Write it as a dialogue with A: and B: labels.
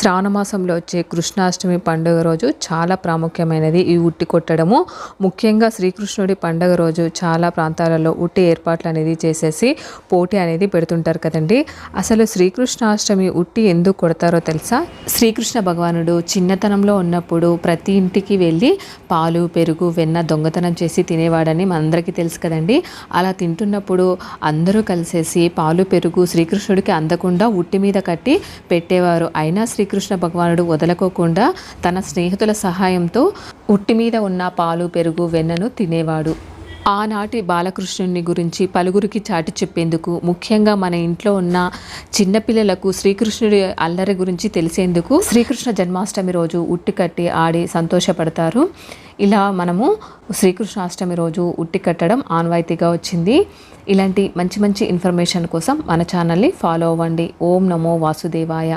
A: శ్రావణమాసంలో వచ్చే కృష్ణాష్టమి పండుగ రోజు చాలా ప్రాముఖ్యమైనది. ఈ ఉట్టి కొట్టడము ముఖ్యంగా శ్రీకృష్ణుడి పండుగ రోజు చాలా ప్రాంతాలలో ఉట్టి ఏర్పాట్లు అనేది చేసేసి పోటీ అనేది పెడుతుంటారు కదండి. అసలు శ్రీకృష్ణాష్టమి ఉట్టి ఎందుకు కొడతారో తెలుసా? శ్రీకృష్ణ భగవానుడు చిన్నతనంలో ఉన్నప్పుడు ప్రతి ఇంటికి వెళ్ళి పాలు పెరుగు వెన్న దొంగతనం చేసి తినేవాడని మనందరికీ తెలుసు కదండి. అలా తింటున్నప్పుడు అందరూ కలిసేసి పాలు పెరుగు శ్రీకృష్ణుడికి అందకుండా ఉట్టి మీద కట్టి పెట్టేవారు. అయినా శ్రీ శ్రీకృష్ణ భగవానుడు వదలకోకుండా తన స్నేహితుల సహాయంతో ఉట్టి మీద ఉన్న పాలు పెరుగు వెన్నను తినేవాడు. ఆనాటి బాలకృష్ణుని గురించి పలువురికి చాటి చెప్పేందుకు ముఖ్యంగా మన ఇంట్లో ఉన్న చిన్నపిల్లలకు శ్రీకృష్ణుడి అల్లరి గురించి తెలిసేందుకు శ్రీకృష్ణ జన్మాష్టమి రోజు ఉట్టి కట్టి ఆడి సంతోషపడతారు. ఇలా మనము శ్రీకృష్ణాష్టమి రోజు ఉట్టి కట్టడం ఆన్వాయితీగా వచ్చింది. ఇలాంటి మంచి మంచి ఇన్ఫర్మేషన్ కోసం మన ఛానల్ని ఫాలో అవ్వండి. ఓం నమో వాసుదేవాయ.